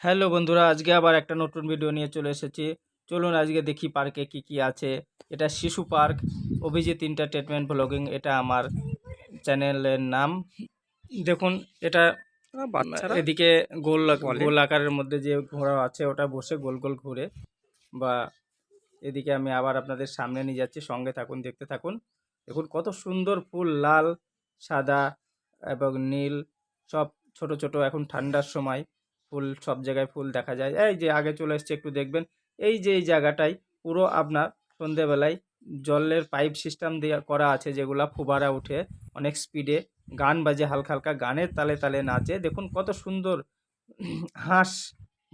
Hello বন্ধুরা আজকে আবার একটা নতুন ভিডিও নিয়ে চলে এসেছি। চলুন আজকে দেখি পার্কে কি কি আছে। এটা শিশু পার্ক অভিজিৎ এন্টারটেনমেন্ট ব্লগিং এটা আমার চ্যানেলের নাম। দেখুন এটা এদিকে গোল। গোল আকারের মধ্যে যে ঘোড়া আছে ওটা বসে গোল গোল ঘুরে। বা এদিকে আমি আবার আপনাদের সামনে নিয়ে যাচ্ছি সঙ্গে থাকুন দেখতে থাকুন। দেখুন কত সুন্দর ফুল লাল সাদা এবং নীল সব ছোট ছোট এখন ঠান্ডার সময়। ফুল, সব জায়গায় ফুল দেখা যায়। এই যে আগে চলে এসছে, একটু দেখবেন। এই যে এই জায়গাটায় পুরো আপনার সন্ধেবেলায় জলের পাইপ সিস্টেম দিয়ে করা আছে, যেগুলা ফুবারা উঠে অনেক স্পিডে গান বাজে, হালকা হালকা গানের তালে তালে নাচে। দেখুন কত সুন্দর হাঁস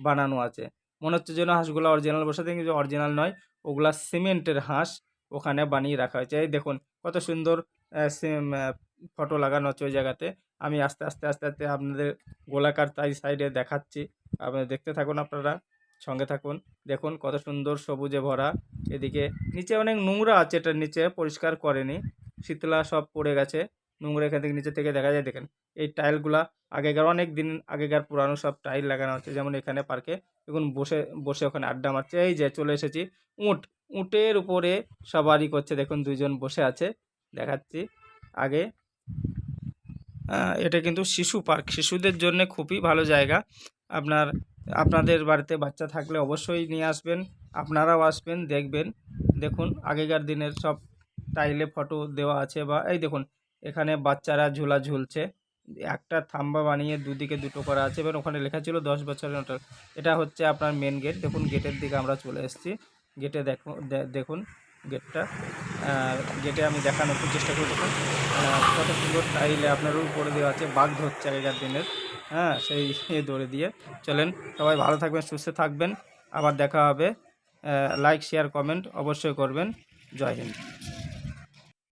বানানো আছে। মনে হচ্ছে যেন হাঁসগুলো অরিজিনাল বসে দেখি যে অরিজিনাল নয়, ওগুলা সিমেন্টের হাঁস ওখানে বানিয়ে রাখা হয়েছে। এই দেখুন কত সুন্দর ফটো লাগানো হচ্ছে ওই জায়গাতে। আমি আস্তে আস্তে আস্তে আস্তে আপনাদের গোলাকার তাই সাইডে দেখাচ্ছি। আপনারা দেখতে থাকুন আপনারা, সঙ্গে থাকুন। দেখুন কত সুন্দর সবুজে ভরা। এদিকে নিচে অনেক নোংরা আছে এটার নিচে পরিষ্কার করেনি। শীতলা সব পড়ে গেছে। নোংরা এখান থেকে নিচে থেকে দেখা যায়, দেখেন। এই টাইলগুলা আগেকার, অনেক দিন আগেকার পুরানো সব টাইল লাগানো হচ্ছে, যেমন এখানে পার্কে। দেখুন বসে বসে ওখানে আড্ডা মারছে। এই যে চলে এসেছি উঁট। উঁটের উপরে সবারই করছে। দেখুন দুইজন বসে আছে, দেখাচ্ছি। আগে এটা কিন্তু শিশু পার্ক। শিশুদের জন্য খুবই ভালো জায়গা। আপনার, আপনাদের বাড়িতে বাচ্চা থাকলে অবশ্যই নিয়ে আসবেন। আপনারাও আসবেন, দেখবেন। দেখুন, আগেকার দিনের সব টাইলে ফটো দেওয়া আছে বা, এই দেখুন, এখানে বাচ্চারা ঝুলা ঝুলছে। একটা থাম্বা বানিয়ে দুদিকে দুটো করা আছে। এবং ওখানে লেখা ছিল দশ বছরের ওটা এটা হচ্ছে আপনার মেন গেট দেখুন গেটের দিকে আমরা চলে এসেছি। গেটে দেখুন দেখুন গেটটা গেটে আমি দেখানোর চেষ্টা করি কত সুন্দর টাইলে আপনার উপরে দেওয়া আছে, বাঘ ধরছে আগেকার দিনের। হ্যাঁ সেই দৌড়ে দিয়ে। চলেন, সবাই ভালো থাকবেন, সুস্থ থাকবেন। আবার দেখা হবে। লাইক শেয়ার কমেন্ট অবশ্যই করবেন। জয় হিন্দ।